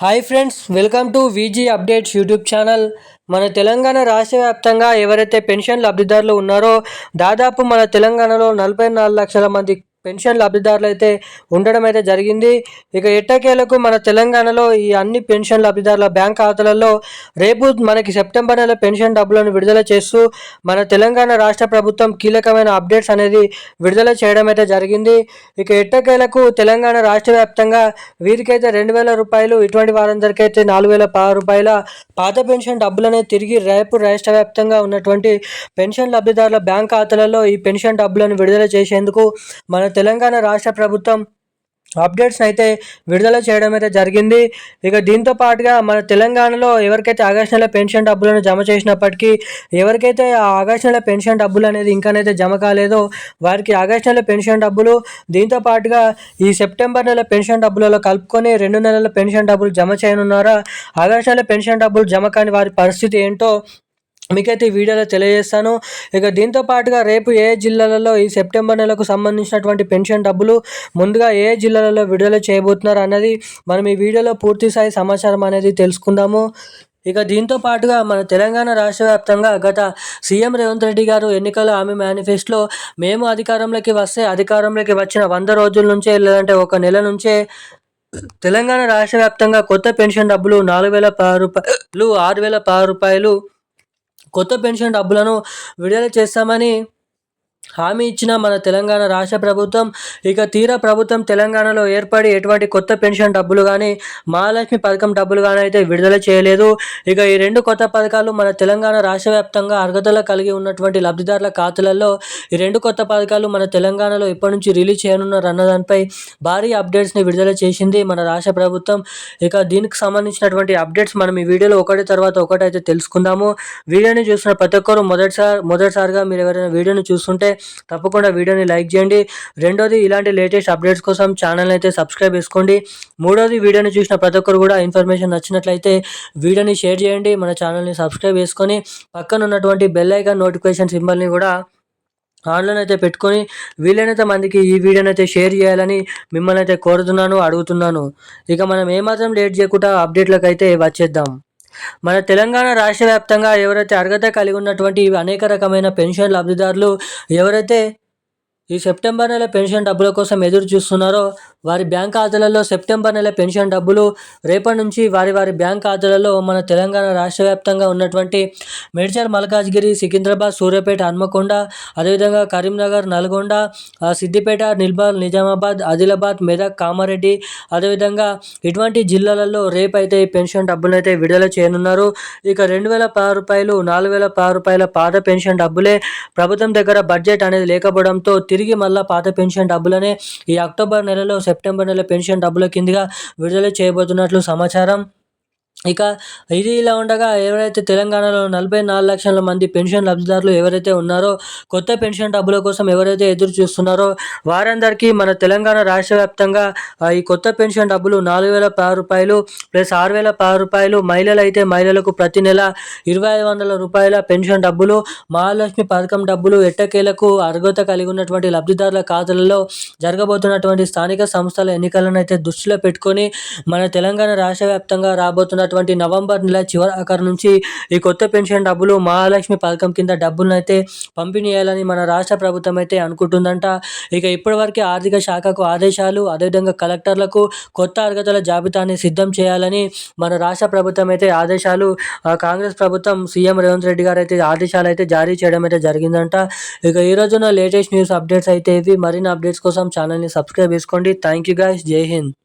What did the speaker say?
Hi friends welcome to VG updates YouTube channel మన తెలంగాణ రాష్ట్ర వ్యాప్తంగా ఎవరైతే పెన్షన్ లబ్ధిదారులు ఉన్నారో దాదాపు మన తెలంగాణలో నలభై నాలుగు లక్షల మంది పెన్షన్ లబ్ధిదారులు అయితే ఉండడం అయితే జరిగింది. ఇక ఎట్టకేలకు మన తెలంగాణలో ఈ అన్ని పెన్షన్ లబ్ధిదారుల బ్యాంక్ ఖాతాలలో రేపు మనకి సెప్టెంబర్ నెల పెన్షన్ డబ్బులను విడుదల చేస్తూ మన తెలంగాణ రాష్ట్ర ప్రభుత్వం కీలకమైన అప్డేట్స్ అనేది విడుదల చేయడం అయితే జరిగింది. ఇక ఎట్టకేలకు తెలంగాణ రాష్ట్ర వ్యాప్తంగా వీరికైతే రెండు వేల రూపాయలు ఇటువంటి వారందరికీ అయితే నాలుగు వేల రూపాయల పాత పెన్షన్ డబ్బులనే తిరిగి రేపు రాష్ట్ర వ్యాప్తంగా ఉన్నటువంటి పెన్షన్ లబ్ధిదారుల బ్యాంక్ ఖాతాలలో ఈ పెన్షన్ డబ్బులను విడుదల చేసేందుకు మన తెలంగాణ రాష్ట్ర ప్రభుత్వం అప్డేట్స్ అయితే విడుదల చేయడం అయితే జరిగింది. ఇక దీంతో పాటుగా మన తెలంగాణలో ఎవరికైతే ఆగస్టు నెల పెన్షన్ డబ్బులను జమ చేసినప్పటికీ ఎవరికైతే ఆ ఆగస్టు నెల పెన్షన్ డబ్బులు అనేది ఇంకానైతే జమ కాలేదో వారికి ఆగస్టు నెల పెన్షన్ డబ్బులు దీంతో పాటుగా ఈ సెప్టెంబర్ నెల పెన్షన్ డబ్బులలో కలుపుకొని రెండు నెలల పెన్షన్ డబ్బులు జమ చేయనున్నారా? ఆగస్టు నెల పెన్షన్ డబ్బులు జమ కాని వారి పరిస్థితి ఏంటో మీకైతే ఈ వీడియోలో తెలియజేస్తాను. ఇక దీంతో పాటుగా రేపు ఏ జిల్లాలలో ఈ సెప్టెంబర్ నెలకు సంబంధించినటువంటి పెన్షన్ డబ్బులు ముందుగా ఏ జిల్లాలలో విడుదల చేయబోతున్నారు అన్నది మనం ఈ వీడియోలో పూర్తి స్థాయి సమాచారం అనేది తెలుసుకుందాము. ఇక దీంతో పాటుగా మన తెలంగాణ రాష్ట్ర వ్యాప్తంగా గత సీఎం రేవంత్ రెడ్డి గారు ఎన్నికల ఆమె మేనిఫెస్టోలో మేము అధికారంలోకి వస్తే అధికారంలోకి వచ్చిన వంద రోజుల నుంచే లేదంటే ఒక నెల నుంచే తెలంగాణ రాష్ట్ర వ్యాప్తంగా కొత్త పెన్షన్ డబ్బులు నాలుగు వేల రూపాయలు ఆరు వేల రూపాయలు కొత్త పెన్షన్ డబ్బులను విడుదల చేస్తామని హామీ ఇచ్చిన మన తెలంగాణ రాష్ట్ర ప్రభుత్వం ఇక తీరా ప్రభుత్వం తెలంగాణలో ఏర్పడి ఎటువంటి కొత్త పెన్షన్ డబ్బులు కానీ మహాలక్ష్మి పథకం డబ్బులు కానీ అయితే విడుదల చేయలేదు. ఇక ఈ రెండు కొత్త పథకాలు మన తెలంగాణ రాష్ట్ర వ్యాప్తంగా అర్హతలు కలిగి ఉన్నటువంటి లబ్ధిదారుల ఖాతాలలో ఈ రెండు కొత్త పథకాలు మన తెలంగాణలో ఇప్పటి నుంచి రిలీజ్ చేయనున్నారు అన్నదానిపై భారీ అప్డేట్స్ని విడుదల చేసింది మన రాష్ట్ర ప్రభుత్వం. ఇక దీనికి సంబంధించినటువంటి అప్డేట్స్ మనం ఈ వీడియోలో ఒకటి తర్వాత ఒకటి అయితే తెలుసుకుందాము. వీడియోని చూస్తున్న ప్రతి ఒక్కరు మొదటిసారి మొదటిసారిగా మీరు ఎవరైనా వీడియోని చూస్తుంటే తప్పకుండా వీడియోని లైక్ చేయండి. రెండోది ఇలాంటి లేటెస్ట్ అప్డేట్స్ కోసం ఛానల్ అయితే సబ్స్క్రైబ్ చేసుకోండి. మూడోది వీడియోని చూసిన ప్రతి ఒక్కరు కూడా ఇన్ఫర్మేషన్ నచ్చినట్లయితే వీడియోని షేర్ చేయండి. మన ఛానల్ని సబ్స్క్రైబ్ చేసుకొని పక్కన ఉన్నటువంటి బెల్ ఐకాన్ నోటిఫికేషన్ సింబల్ని కూడా ఆన్లైన్ అయితే పెట్టుకొని వీలైనంత మందికి ఈ వీడియోని అయితే షేర్ చేయాలని మిమ్మల్ని అయితే కోరుతున్నాను అడుగుతున్నాను. ఇక మనం ఏమాత్రం లేట్ చేయకుండా అప్డేట్లకు అయితే వచ్చేద్దాం. మన తెలంగాణ రాష్ట్ర వ్యాప్తంగా ఎవరైతే అర్హత కలిగి ఉన్నటువంటి అనేక రకమైన పెన్షన్ లబ్ధిదారులు ఎవరైతే ఈ సెప్టెంబర్ నెల పెన్షన్ డబ్బుల కోసం ఎదురు చూస్తున్నారో వారి బ్యాంక్ ఖాతాలలో సెప్టెంబర్ నెల పెన్షన్ డబ్బులు రేపటి నుంచి వారి వారి బ్యాంక్ ఖాతాలలో మన తెలంగాణ రాష్ట్ర వ్యాప్తంగా ఉన్నటువంటి మేడ్చల్ మల్కాజ్గిరి సికింద్రాబాద్ సూర్యాపేట హన్మకొండ అదేవిధంగా కరీంనగర్ నల్గొండ సిద్దిపేట నిల్బాల్ నిజామాబాద్ ఆదిలాబాద్ మెదక్ కామారెడ్డి అదేవిధంగా ఇటువంటి జిల్లాలలో రేపైతే పెన్షన్ డబ్బులను అయితే విడుదల చేయనున్నారు. ఇక రెండు వేల పది రూపాయలు నాలుగు వేల పది రూపాయల పాత పెన్షన్ డబ్బులే ప్రభుత్వం దగ్గర బడ్జెట్ అనేది లేకపోవడంతో తిరిగి తిరిగి మళ్ళీ పాత పెన్షన్ డబ్బులనే ఈ అక్టోబర్ నెలలో సెప్టెంబర్ నెల పెన్షన్ డబ్బుల కిందగా విడుదల చేయబోతున్నట్లు సమాచారం. ఇక ఇది ఇలా ఉండగా ఎవరైతే తెలంగాణలో నలభై నాలుగు లక్షల మంది పెన్షన్ లబ్ధిదారులు ఎవరైతే ఉన్నారో కొత్త పెన్షన్ డబ్బుల కోసం ఎవరైతే ఎదురు చూస్తున్నారో వారందరికీ మన తెలంగాణ రాష్ట్ర వ్యాప్తంగా ఈ కొత్త పెన్షన్ డబ్బులు నాలుగు వేల పది రూపాయలు ప్లస్ ఆరు వేల పది రూపాయలు మహిళలు అయితే మహిళలకు ప్రతి నెల ఇరవై ఐదు వందల రూపాయల పెన్షన్ డబ్బులు మహాలక్ష్మి పథకం డబ్బులు ఎట్టకేలకు అర్హత కలిగి ఉన్నటువంటి లబ్ధిదారుల ఖాతాలలో జరగబోతున్నటువంటి స్థానిక సంస్థల ఎన్నికలను అయితే దృష్టిలో పెట్టుకొని మన తెలంగాణ రాష్ట్ర వ్యాప్తంగా రాబోతున్న ఉన్నటువంటి నవంబర్ నెల చివరి నుంచి ఈ కొత్త పెన్షన్ డబ్బులు మహాలక్ష్మి పథకం కింద డబ్బులను అయితే పంపిణీ చేయాలని మన రాష్ట్ర ప్రభుత్వం అయితే అనుకుంటుందంట. ఇక ఇప్పటివరకే ఆర్థిక శాఖకు ఆదేశాలు అదేవిధంగా కలెక్టర్లకు కొత్త అర్హతల జాబితాని సిద్ధం చేయాలని మన రాష్ట్ర ప్రభుత్వం అయితే ఆదేశాలు కాంగ్రెస్ ప్రభుత్వం సీఎం రేవంత్ రెడ్డి గారు అయితే ఆదేశాలు అయితే జారీ చేయడం అయితే జరిగిందంట. ఇక ఈ రోజున లేటెస్ట్ న్యూస్ అప్డేట్స్ అయితే ఇవి. మరిన్ని అప్డేట్స్ కోసం ఛానల్ని సబ్స్క్రైబ్ చేసుకోండి. Thank you guys. Jai Hind.